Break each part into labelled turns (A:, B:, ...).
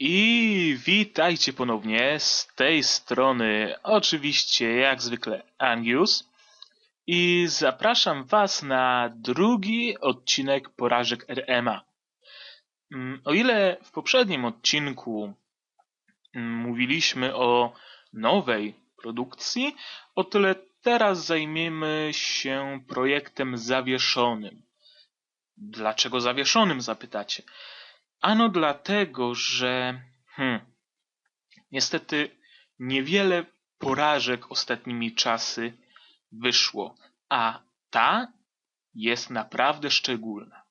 A: I witajcie ponownie z tej strony, oczywiście jak zwykle Angius i zapraszam was na drugi odcinek Porażek RMA. Mm, O ile w poprzednim odcinku mm, mówiliśmy o nowej produkcji, o tyle teraz zajmiemy się projektem zawieszonym. Dlaczego zawieszonym zapytacie? Ano dlatego, że hmm, niestety niewiele porażek ostatnimi czasy wyszło, a ta jest naprawdę szczególna.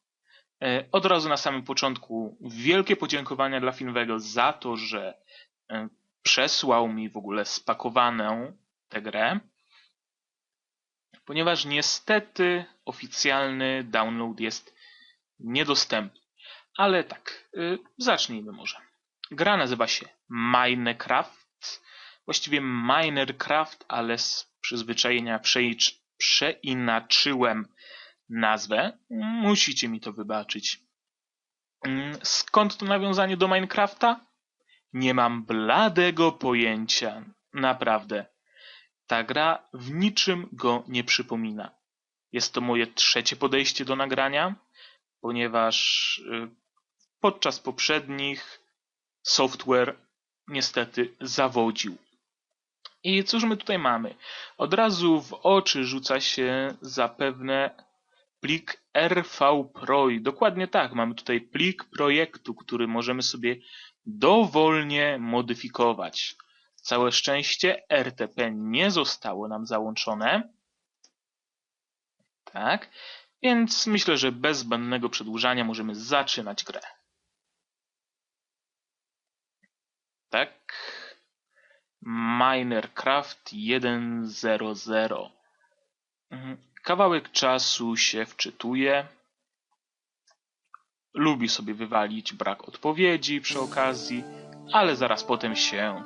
A: E, Od razu na samym początku wielkie podziękowania dla Finwego za to, że e, przesłał mi w ogóle spakowaną tę grę, ponieważ niestety oficjalny download jest niedostępny. Ale tak, y, zacznijmy może. Gra nazywa się Minecraft. Właściwie Minercraft, ale z przyzwyczajenia przeinaczyłem nazwę. Musicie mi to wybaczyć. Mm, Skąd to nawiązanie do Minecrafta? Nie mam bladego pojęcia. Naprawdę. Ta gra w niczym go nie przypomina. Jest to moje trzecie podejście do nagrania, ponieważ y, podczas poprzednich software niestety zawodził. I cóż my tutaj mamy? Od razu w oczy rzuca się zapewne plik RVProj. Dokładnie tak, mamy tutaj plik projektu, który możemy sobie dowolnie modyfikować. Całe szczęście RTP nie zostało nam załączone. Tak, więc myślę, że bez zbędnego przedłużania możemy zaczynać grę. Tak. Minercraft 1.0.0. Mhm. Kawałek czasu się wczytuje. Lubi sobie wywalić brak odpowiedzi przy okazji, ale zaraz potem się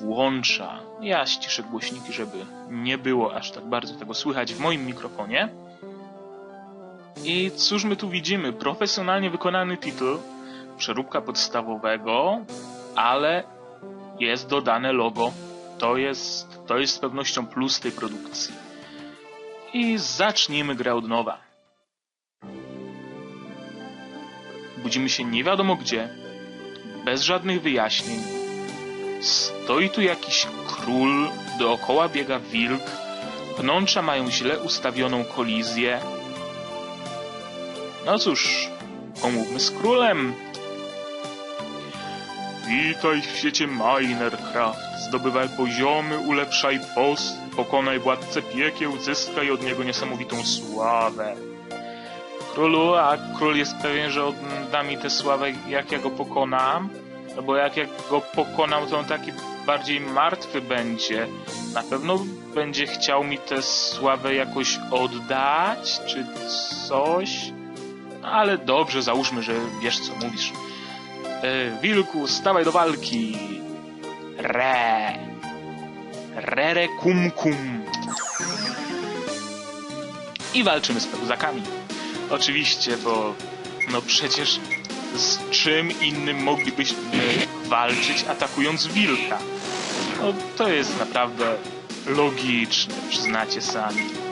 A: włącza. Ja ściszę głośniki, żeby nie było aż tak bardzo tego słychać w moim mikrofonie. I cóż my tu widzimy? Profesjonalnie wykonany tytuł, przeróbka podstawowego, ale jest dodane logo. To jest, to jest z pewnością plus tej produkcji. I zacznijmy grę od nowa. Budzimy się nie wiadomo gdzie, bez żadnych wyjaśnień. Stoi tu jakiś król, dookoła biega wilk, pnącza mają źle ustawioną kolizję. No cóż, pomówmy z królem. Witaj w świecie Minercraft. Zdobywaj poziomy, ulepszaj post, pokonaj władcę piekieł, zyskaj od niego niesamowitą sławę. Królu, a król jest pewien, że odda mi tę sławę, jak ja go pokonam? No bo jak ja go pokonam, to on taki bardziej martwy będzie. Na pewno będzie chciał mi tę sławę jakoś oddać, czy coś. Ale dobrze, załóżmy, że wiesz co mówisz. E, wilku, stawaj do walki. Re. Rere kum kum. I walczymy z pełzakami. Oczywiście, bo no przecież z czym innym moglibyśmy walczyć atakując wilka? No to jest naprawdę logiczne, przyznacie sami.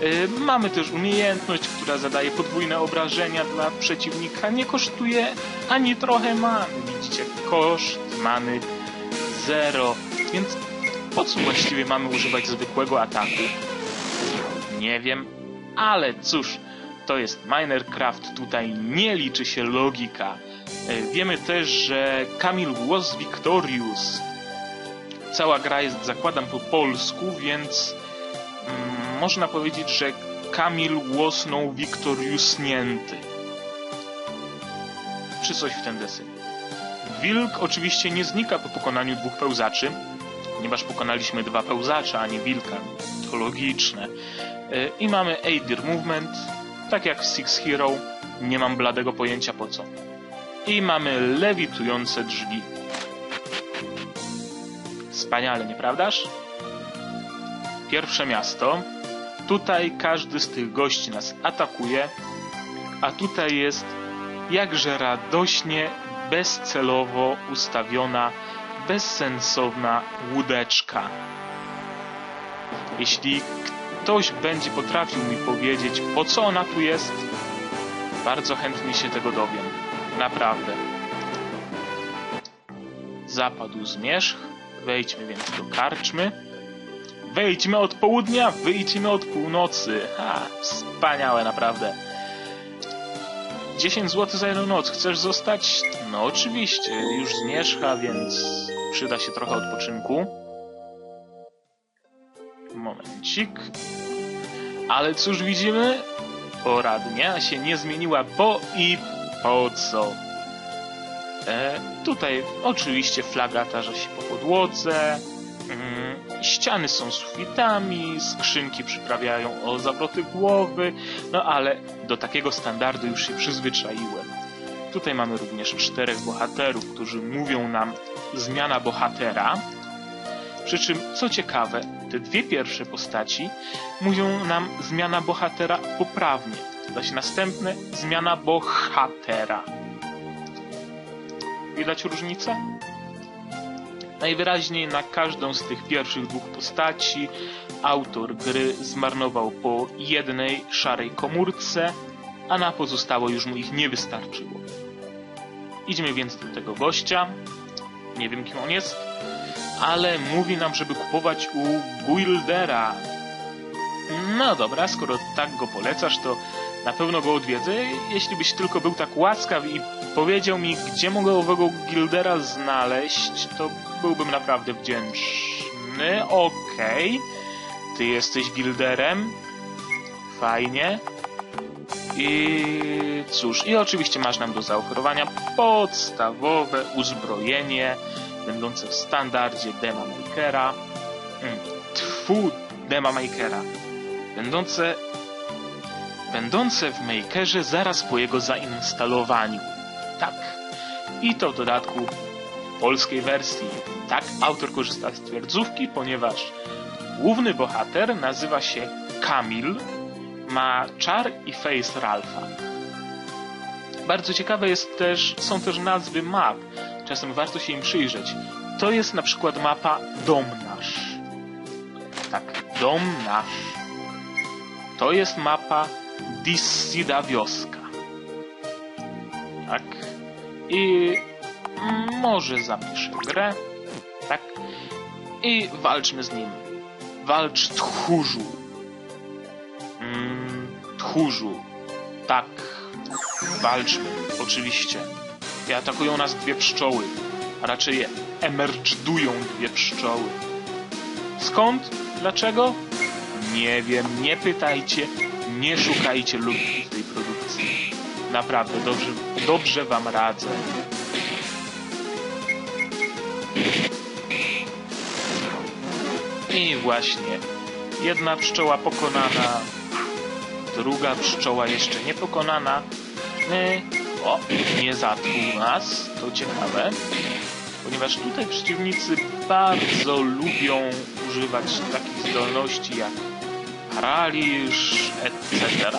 A: Yy, Mamy też umiejętność, która zadaje podwójne obrażenia dla przeciwnika. Nie kosztuje ani trochę many. Widzicie, koszt many zero. Więc po co właściwie mamy używać zwykłego ataku? Nie wiem, ale cóż, to jest Minercraft, tutaj nie liczy się logika. Yy, Wiemy też, że Kamil was victorious. Cała gra jest, zakładam, po polsku, więc można powiedzieć, że Kamil łosnął wiktoriusnięty. Czy coś w ten deseń. Wilk oczywiście nie znika po pokonaniu dwóch pełzaczy, ponieważ pokonaliśmy dwa pełzacze, a nie wilka. To logiczne. Yy, I mamy Aidir Movement, tak jak w Six Hero, nie mam bladego pojęcia po co. I mamy lewitujące drzwi. Wspaniale, nieprawdaż? Pierwsze miasto. Tutaj każdy z tych gości nas atakuje, a tutaj jest jakże radośnie bezcelowo ustawiona, bezsensowna łódeczka. Jeśli ktoś będzie potrafił mi powiedzieć, po co ona tu jest, bardzo chętnie się tego dowiem. Naprawdę. Zapadł zmierzch, wejdźmy więc do karczmy. Wejdźmy od południa, wyjdźmy od północy. Ha, wspaniałe naprawdę. 10 zł za jedną noc. Chcesz zostać? No oczywiście, już zmierzcha, więc przyda się trochę odpoczynku. Momencik. Ale cóż widzimy? Pora dnia się nie zmieniła, bo i po co? E, tutaj oczywiście flaga tarza się po podłodze, ściany są sufitami, skrzynki przyprawiają o zawroty głowy, no ale do takiego standardu już się przyzwyczaiłem. Tutaj mamy również czterech bohaterów, którzy mówią nam zmiana bohatera. Przy czym, co ciekawe, te dwie pierwsze postaci mówią nam zmiana bohatera poprawnie, zaś następne zmiana bohatera. Widać różnicę? Najwyraźniej na każdą z tych pierwszych dwóch postaci autor gry zmarnował po jednej szarej komórce, a na pozostałe już mu ich nie wystarczyło. Idźmy więc do tego gościa. Nie wiem kim on jest, ale mówi nam, żeby kupować u Buildera. No dobra, skoro tak go polecasz, to na pewno go odwiedzę, jeśli byś tylko był tak łaskaw i powiedział mi, gdzie mogę owego Gildera znaleźć, to byłbym naprawdę wdzięczny. Okej, okay. ty jesteś Gilderem. Fajnie. I cóż, i oczywiście masz nam do zaoferowania podstawowe uzbrojenie, będące w standardzie Dema Makera. Hmm, tfu, Dema Makera. Będące będące w Makerze zaraz po jego zainstalowaniu. Tak. I to w dodatku polskiej wersji. Tak, autor korzysta z twierdzówki, ponieważ główny bohater nazywa się Kamil, ma czar i face Ralfa. Bardzo ciekawe jest też, są też nazwy map. Czasem warto się im przyjrzeć. To jest na przykład mapa Dom Nasz. Tak, Dom Nasz. To jest mapa Dissida Wioska. Tak. I może zapiszę grę. Tak. I walczmy z nim. Walcz tchórzu. Mm, tchórzu. Tak. Walczmy. Oczywiście. I atakują nas dwie pszczoły. A raczej emergdują dwie pszczoły. Skąd? Dlaczego? Nie wiem, nie pytajcie, nie szukajcie lubki w tej produkcji. Naprawdę, dobrze, dobrze wam radzę. I właśnie, jedna pszczoła pokonana, druga pszczoła jeszcze nie pokonana. My, o, nie zatruł nas, to ciekawe, ponieważ tutaj przeciwnicy bardzo lubią używać takich zdolności jak paraliż, etc.,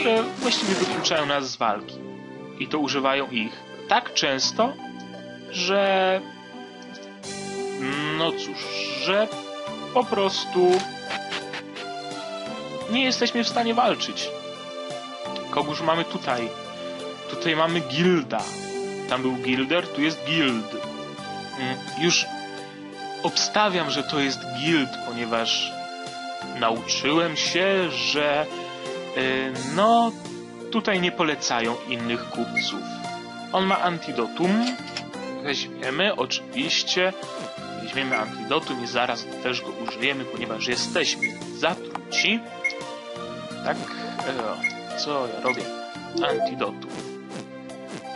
A: które właściwie wykluczają nas z walki. I to używają ich tak często, że... No cóż, że po prostu nie jesteśmy w stanie walczyć. Kogóż mamy tutaj? Tutaj mamy Gilda. Tam był Gilder, tu jest Guild. Mm, już obstawiam, że to jest Guild, ponieważ nauczyłem się, że yy, no tutaj nie polecają innych kupców. On ma antidotum. Weźmiemy oczywiście. Weźmiemy antidotum i zaraz też go użyjemy, ponieważ jesteśmy zatruci. Tak, e, co ja robię? Antidotum.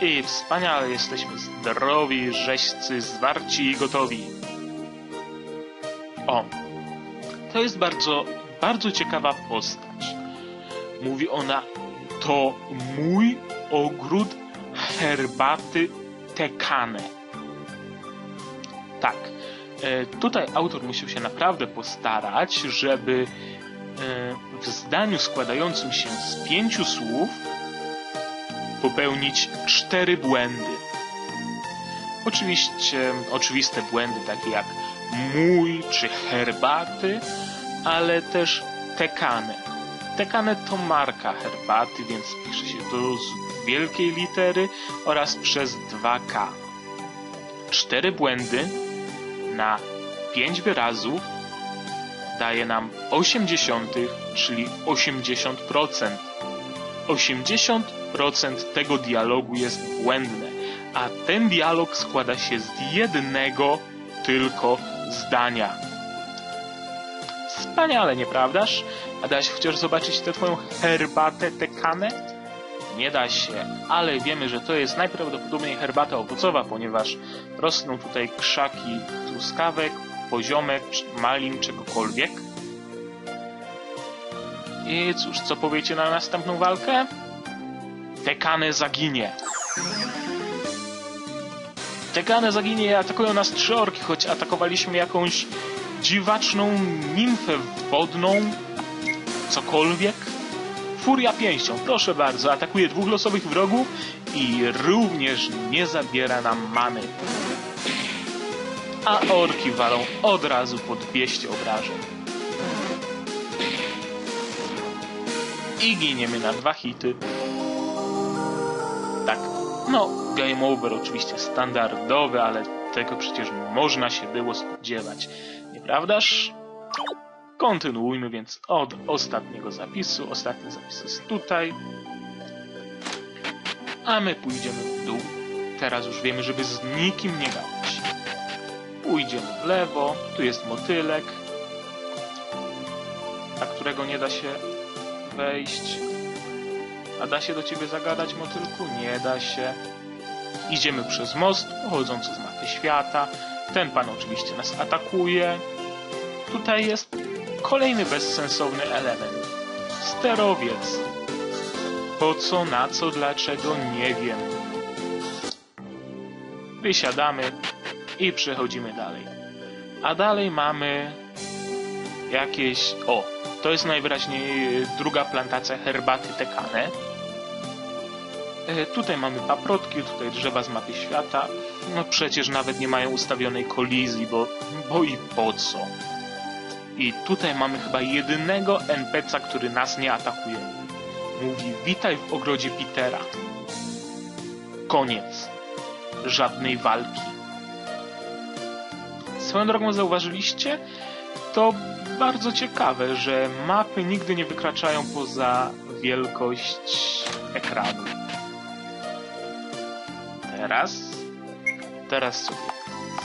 A: I wspaniale jesteśmy zdrowi, rzeźcy, zwarci i gotowi. O, to jest bardzo, bardzo ciekawa postać. Mówi ona, to mój ogród herbaty tekane. Tak, tutaj autor musiał się naprawdę postarać, żeby e, w zdaniu składającym się z pięciu słów popełnić cztery błędy. Oczywiście oczywiste błędy takie jak mój czy herbaty, ale też tekane. Tekane to marka herbaty, więc pisze się to z wielkiej litery oraz przez 2K. Cztery błędy na 5 wyrazów daje nam 80, czyli 80%. 80% tego dialogu jest błędne, a ten dialog składa się z jednego tylko zdania. Wspaniale, nieprawdaż? A da się chociaż zobaczyć tę twoją herbatę tekanę? Nie da się, ale wiemy, że to jest najprawdopodobniej herbata owocowa, ponieważ rosną tutaj krzaki truskawek, poziomek, malin, czegokolwiek. I cóż, co powiecie na następną walkę? Tekane zaginie. Tekane zaginie i atakują nas trzy orki, choć atakowaliśmy jakąś dziwaczną nimfę wodną, cokolwiek. Furia pięścią, proszę bardzo, atakuje dwóch losowych wrogów i również nie zabiera nam many. A orki walą od razu po 200 obrażeń. I giniemy na dwa hity. Tak, no, game over oczywiście standardowy, ale tego przecież można się było spodziewać. Nieprawdaż? Kontynuujmy więc od ostatniego zapisu. Ostatni zapis jest tutaj. A my pójdziemy w dół. Teraz już wiemy, żeby z nikim nie gadać. Pójdziemy w lewo. Tu jest motylek, na którego nie da się wejść. A da się do ciebie zagadać, motylku? Nie da się. Idziemy przez most pochodzący z mapy świata. Ten pan oczywiście nas atakuje. Tutaj jest kolejny bezsensowny element. Sterowiec. Po co, na co, dlaczego, nie wiem. Wysiadamy i przechodzimy dalej. A dalej mamy jakieś... O, to jest najwyraźniej druga plantacja herbaty tekane. E, tutaj mamy paprotki, tutaj drzewa z mapy świata. No przecież nawet nie mają ustawionej kolizji, bo, bo i po co? I tutaj mamy chyba jedynego NPC'a, który nas nie atakuje. Mówi, witaj w ogrodzie Petera. Koniec. Żadnej walki. Swoją drogą zauważyliście? To bardzo ciekawe, że mapy nigdy nie wykraczają poza wielkość ekranu. Teraz, teraz sobie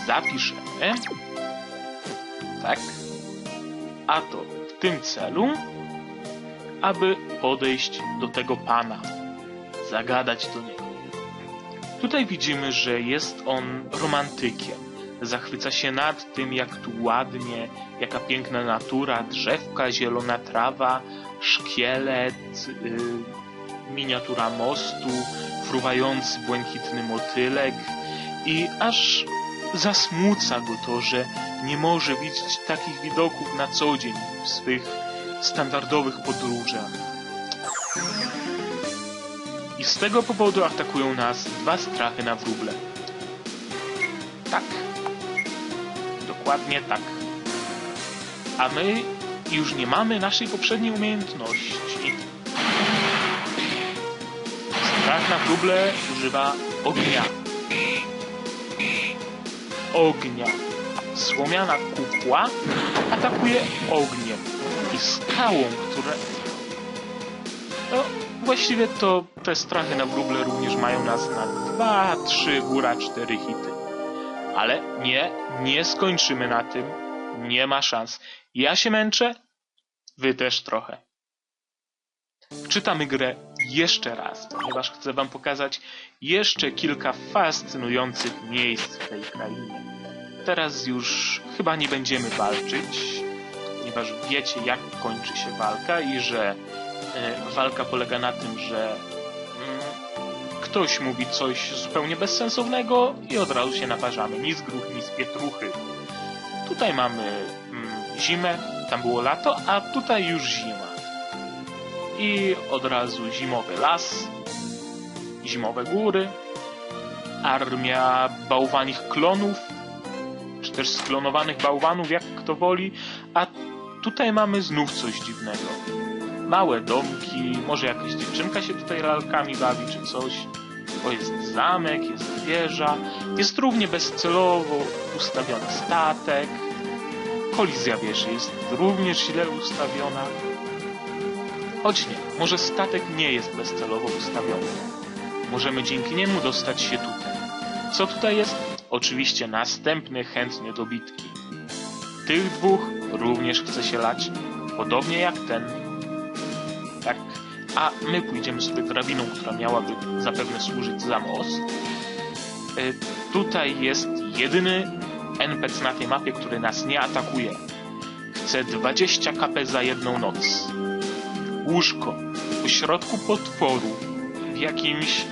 A: zapiszemy. Tak a to w tym celu, aby podejść do tego pana, zagadać do niego. Tutaj widzimy, że jest on romantykiem. Zachwyca się nad tym, jak tu ładnie, jaka piękna natura, drzewka, zielona trawa, szkielet, yy, miniatura mostu, fruwający błękitny motylek i aż zasmuca go to, że nie może widzieć takich widoków na co dzień w swych standardowych podróżach. I z tego powodu atakują nas dwa strachy na wróble. Tak. Dokładnie tak. A my już nie mamy naszej poprzedniej umiejętności. Strach na wróble używa ognia. Ognia słomiana kukła atakuje ogniem i skałą, które... No, właściwie to te strachy na wróble również mają nas na 2, 3, góra 4 hity. Ale nie, nie skończymy na tym. Nie ma szans. Ja się męczę, wy też trochę. Czytamy grę jeszcze raz, ponieważ chcę wam pokazać jeszcze kilka fascynujących miejsc w tej krainie teraz już chyba nie będziemy walczyć, ponieważ wiecie, jak kończy się walka i że e, walka polega na tym, że mm, ktoś mówi coś zupełnie bezsensownego i od razu się naparzamy. Ni z gruch, ni z pietruchy. Tutaj mamy mm, zimę, tam było lato, a tutaj już zima. I od razu zimowy las, zimowe góry, armia bałwanich klonów, też sklonowanych bałwanów, jak kto woli, a tutaj mamy znów coś dziwnego. Małe domki, może jakaś dziewczynka się tutaj lalkami bawi, czy coś. O, jest zamek, jest wieża, jest równie bezcelowo ustawiony statek. Kolizja wieży jest również źle ustawiona. Choć nie, może statek nie jest bezcelowo ustawiony. Możemy dzięki niemu dostać się tutaj. Co tutaj jest? Oczywiście następny chętny do bitki. Tych dwóch również chce się lać, podobnie jak ten. Tak, a my pójdziemy sobie drabiną, która miałaby zapewne służyć za most. Y, tutaj jest jedyny NPC na tej mapie, który nas nie atakuje. Chce 20 kp za jedną noc. Łóżko w środku potworu w jakimś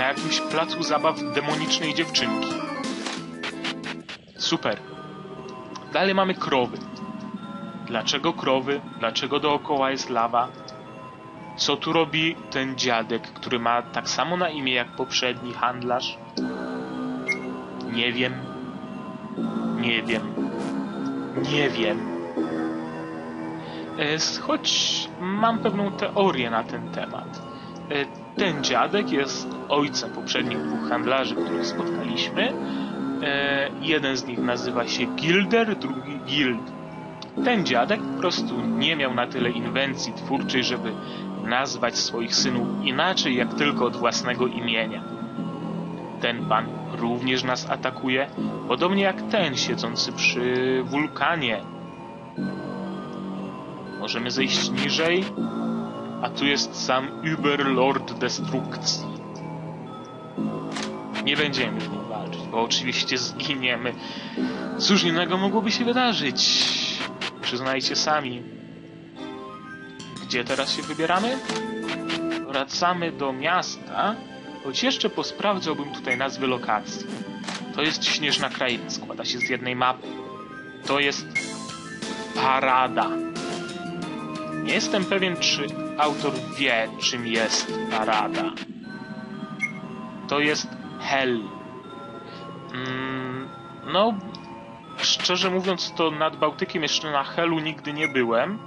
A: na jakimś placu zabaw demonicznej dziewczynki. Super. Dalej mamy krowy. Dlaczego krowy? Dlaczego dookoła jest lawa? Co tu robi ten dziadek, który ma tak samo na imię jak poprzedni handlarz? Nie wiem. Nie wiem. Nie wiem. E, Choć mam pewną teorię na ten temat. Ten dziadek jest ojcem poprzednich dwóch handlarzy, których spotkaliśmy. E, Jeden z nich nazywa się Gilder, drugi Gild. Ten dziadek po prostu nie miał na tyle inwencji twórczej, żeby nazwać swoich synów inaczej jak tylko od własnego imienia. Ten pan również nas atakuje, podobnie jak ten siedzący przy wulkanie. Możemy zejść niżej, a tu jest sam Überlord Destrukcji. Nie będziemy z nim walczyć, bo oczywiście zginiemy. Cóż innego mogłoby się wydarzyć? Przyznajcie sami. Gdzie teraz się wybieramy? Wracamy do miasta, choć jeszcze posprawdzałbym tutaj nazwy lokacji. To jest Śnieżna Kraina, składa się z jednej mapy. To jest Parada. Nie jestem pewien, czy autor wie, czym jest Parada. To jest Hell. Mm, no, szczerze mówiąc, to nad Bałtykiem jeszcze na Hellu nigdy nie byłem,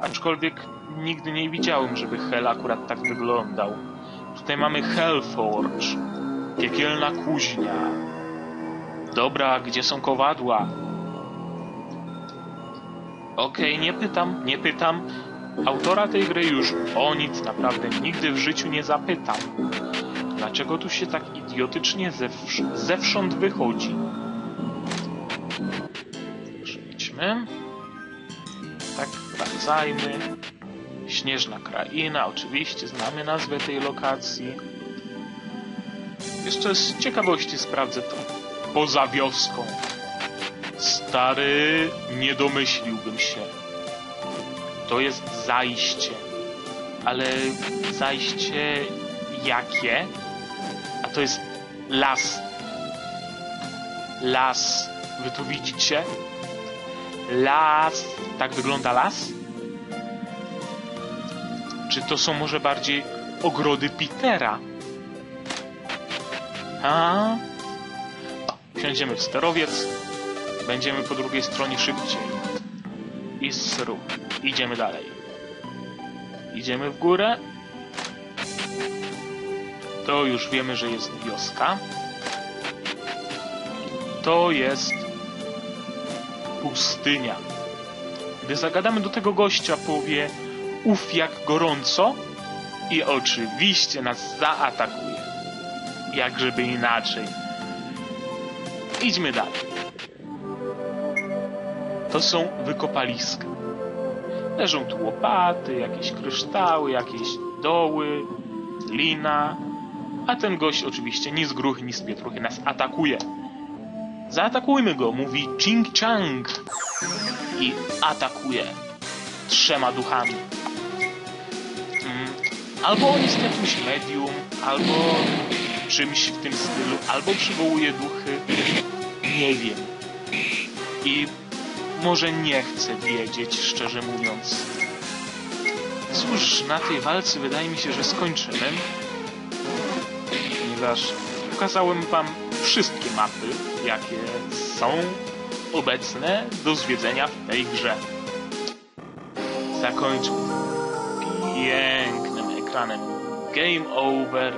A: aczkolwiek nigdy nie widziałem, żeby Hell akurat tak wyglądał. Tutaj mamy Hellforge, piekielna kuźnia. Dobra, gdzie są kowadła? Okej, nie pytam, nie pytam. Autora tej gry już o nic naprawdę nigdy w życiu nie zapytam. Dlaczego tu się tak idiotycznie zewsz- zewsząd wychodzi? Przejdźmy. Tak, wracajmy. Śnieżna kraina, oczywiście znamy nazwę tej lokacji. Jeszcze z ciekawości sprawdzę to poza wioską. Stary, nie domyśliłbym się. To jest zajście. Ale zajście jakie? A to jest las. Las. Wy tu widzicie? Las. Tak wygląda las? Czy to są może bardziej ogrody Petera? A? Wsiądziemy w sterowiec. Będziemy po drugiej stronie szybciej. I sru. Idziemy dalej. Idziemy w górę. To już wiemy, że jest wioska. To jest pustynia. Gdy zagadamy do tego gościa, powie uf jak gorąco i oczywiście nas zaatakuje. Jak żeby inaczej. Idźmy dalej. To są wykopaliska. Leżą tu łopaty, jakieś kryształy, jakieś doły, lina, a ten gość oczywiście ni z gruchy, ni z pietruchy nas atakuje. Zaatakujmy go, mówi Ching Chang i atakuje trzema duchami. Mm, Albo on jest jakimś medium, albo czymś w tym stylu, albo przywołuje duchy. Nie wiem. I może nie chcę wiedzieć, szczerze mówiąc. Cóż, na tej walce wydaje mi się, że skończymy. Ponieważ pokazałem wam wszystkie mapy, jakie są obecne do zwiedzenia w tej grze. Zakończmy pięknym ekranem Game Over.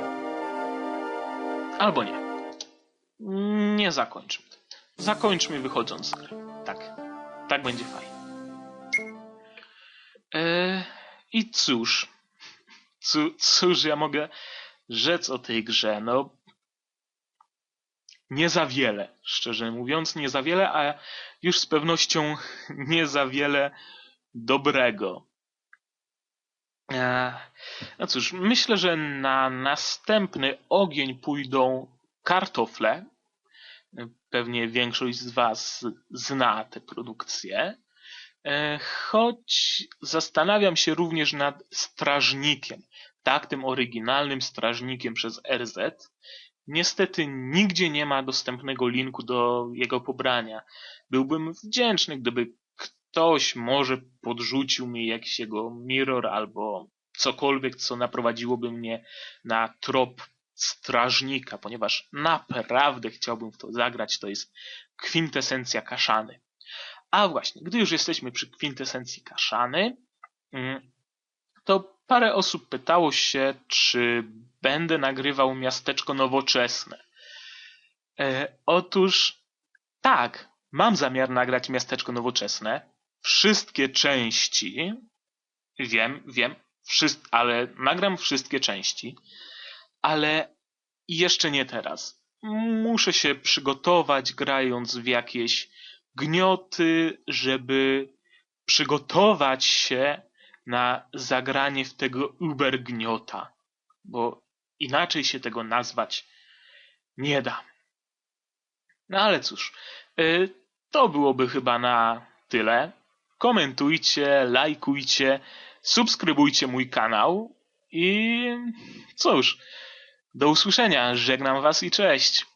A: Albo nie. Nie zakończmy. Zakończmy wychodząc z gry. Tak. Tak będzie fajnie. Eee, I cóż. Cóż ja mogę rzec o tej grze? No. Nie za wiele, szczerze mówiąc, nie za wiele, a już z pewnością nie za wiele dobrego. Eee, no cóż, myślę, że na następny ogień pójdą kartofle. Pewnie większość z Was zna te produkcje. E, Choć zastanawiam się również nad strażnikiem. Tak, tym oryginalnym strażnikiem przez RZ. Niestety nigdzie nie ma dostępnego linku do jego pobrania. Byłbym wdzięczny, gdyby ktoś może podrzucił mi jakiś jego mirror albo cokolwiek, co naprowadziłoby mnie na trop strażnika, ponieważ naprawdę chciałbym w to zagrać. To jest kwintesencja kaszany. A właśnie, gdy już jesteśmy przy kwintesencji kaszany, mm, to parę osób pytało się, czy będę nagrywał miasteczko nowoczesne. E, otóż tak, mam zamiar nagrać miasteczko nowoczesne. Wszystkie części. Wiem, wiem, wszyst- ale nagram wszystkie części, ale jeszcze nie teraz. Muszę się przygotować, grając w jakieś gnioty, żeby przygotować się na zagranie w tego Uber gniota, bo inaczej się tego nazwać nie da. No ale cóż, y, to byłoby chyba na tyle. Komentujcie, lajkujcie, subskrybujcie mój kanał i cóż, do usłyszenia. Żegnam Was i cześć.